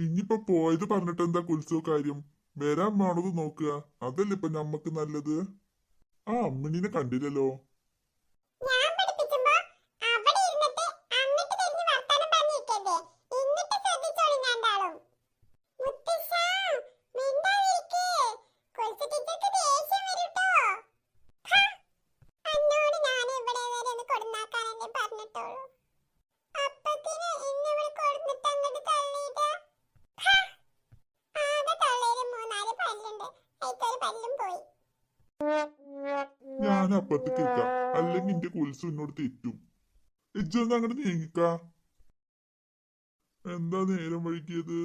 ഇനിയിപ്പൊ പോയത് പറഞ്ഞിട്ട് എന്താ കുൽസോ കാര്യം? വരാൻ വേണത് നോക്കുക. അതല്ലേ ഇപ്പൊ നമ്മക്ക് നല്ലത്? ആ അമ്മിണീനെ കണ്ടില്ലല്ലോ. ഞാൻ അപ്പത്ത് കേൾക്കാം. അല്ലെങ്കിൽ എന്റെ കൊലുസ് എന്നോട് തെറ്റും. ഇജ്ജൊന്ന് അങ്ങോട്ട് നീങ്ങിക്ക. എന്താ നേരം വഴിക്കിയത്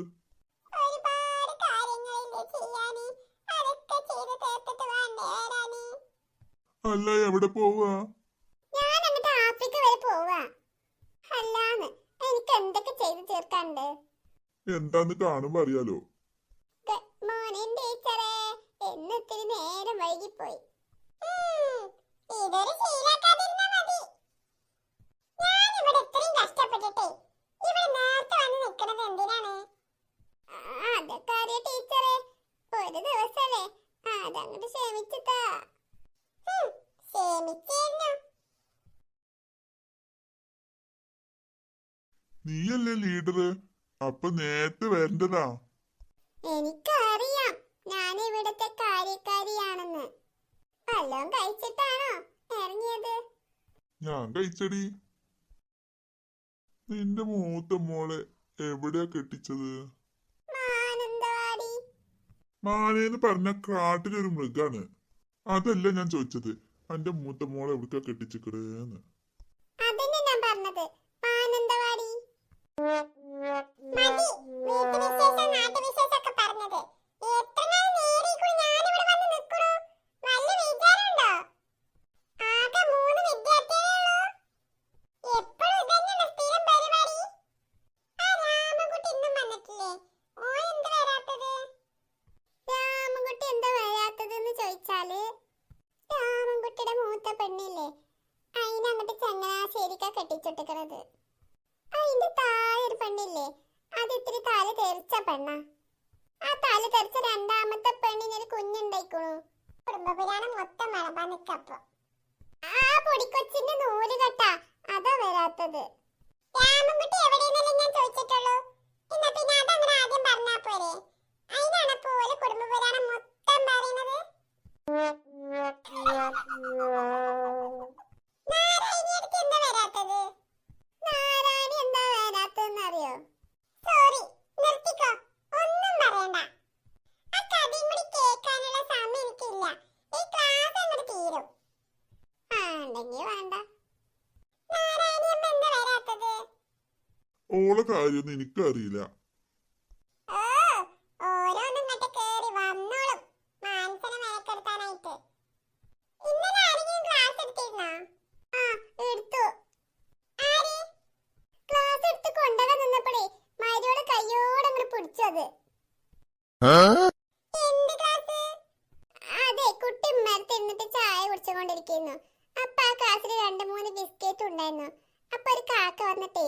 അല്ല എവിടെ പോവാ? എന്താന്ന് കാണുമ്പോ അറിയാലോ. നീയല്ലേ ലീഡർ അപ്പൊ നേരത്തെ വരേണ്ടതാ. എനിക്കറിയാം. ഞാൻ ഇവിടത്തെ കാര്യക്കാരിയാണെന്ന്. വല്ലോം കഴിച്ചിട്ടാണോ ഇറങ്ങിയത്? ഞാൻ കഴിച്ചടി. നിന്റെ മൂത്ത മോളെ എവിടെയാ കെട്ടിച്ചത്? മാനേന്ന് പറഞ്ഞ കാട്ടിലൊരു മൃഗാണ്. അതല്ല ഞാൻ ചോദിച്ചത്. അന്റെ മൂത്ത മോളെ എവിടേക്കാ കെട്ടിച്ചിക്കടേന്ന് 玛丽 പെണ്ണ ആ തല തെറിച്ച രണ്ടാമത്തെ പെണ്ണിന് പെണ്ണിനൊരു കുഞ്ഞുണ്ടായിക്കോളൂ കുടുംബപുരാണം മൊത്തം മലബാൻ നിക്കപ്പോ ആ പൊടിക്കൊച്ചിന്റെ നൂൽ കെട്ട. അതാ വരാത്തത്. രാമൻകുട്ടി എവിടെയെന്നല്ലേ ഞാൻ ചോദിച്ചിട്ടുള്ളൂ? എന്നാ പിന്നെ അതങ്ങനെ ആദ്യം പറഞ്ഞാ പോരെ. അതിനാണ് പോലെ കുടുംബപുരാണം മൊത്തം പറയുന്നത്? ഓളെ കാര്യമൊന്നും എനിക്കറിയില്ല. അതെ. കുട്ടി ചായ കുടിച്ചുകൊണ്ടിരിക്കുന്നു. അപ്പൊ ആ ക്ലാസ്സിൽ രണ്ട് മൂന്ന് ബിസ്ക്കറ്റ് ഉണ്ടായിരുന്നു. അപ്പൊ ഒരു കാക്ക വന്നിട്ടേ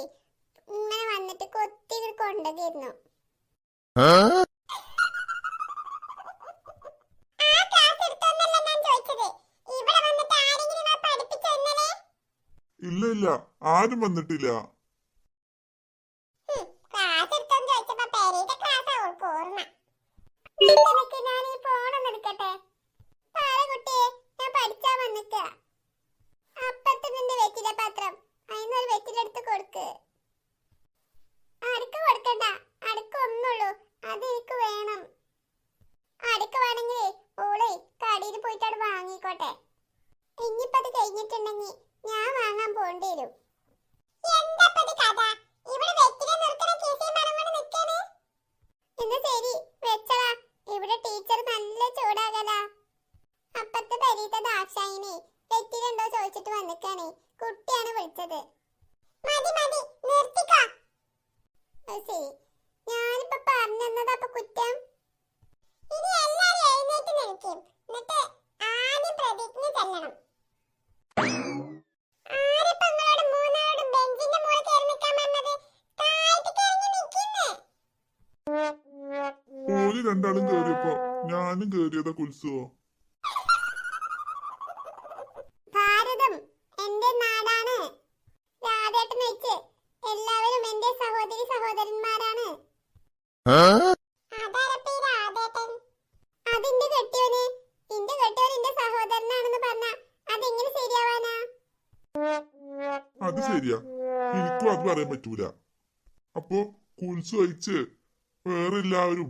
ഇങ്ങനെ വന്നിട്ട് കൊത്തി കൊണ്ടതിരുന്നു ഇല്ല ഇല്ല. ആരും വന്നിട്ടില്ല. ഓര് രണ്ടാളും കേറിയപ്പോ ഞാനും കേറിയതാ കുൽസോ നാടാണ്. എല്ലാവരും സഹോദരി സഹോദരന്മാരാണ്. സഹോദരനാണെന്ന് അത് ശരിയാ. എനിക്കും അത് പറയാൻ പറ്റൂല. അപ്പൊ കുൽസു അയച്ച് വേറെ എല്ലാവരും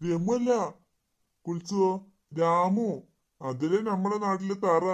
രമല്ല കുൽസോ രാമു അതല്ലേ നമ്മുടെ നാട്ടിലെ തറ.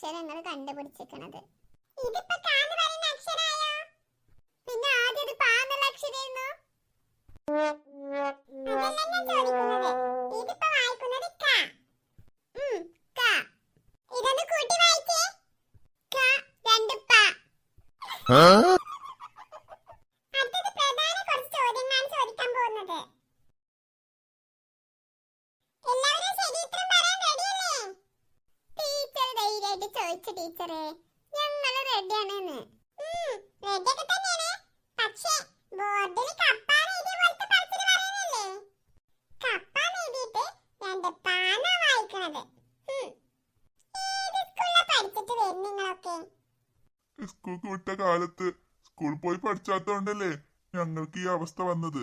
അക്ഷരങ്ങൾ കണ്ടുപിടിച്ചിരിക്കുന്നത് പറയുന്ന അക്ഷരായോ? പിന്നെ ആദ്യം ഇത് Huh? റെഡ് ആണ് പഠിച്ചിട്ട് വിട്ട കാലത്ത് സ്കൂൾ പോയി പഠിച്ചാത്തോണ്ടല്ലേ ഞങ്ങൾക്ക് ഈ അവസ്ഥ വന്നത്.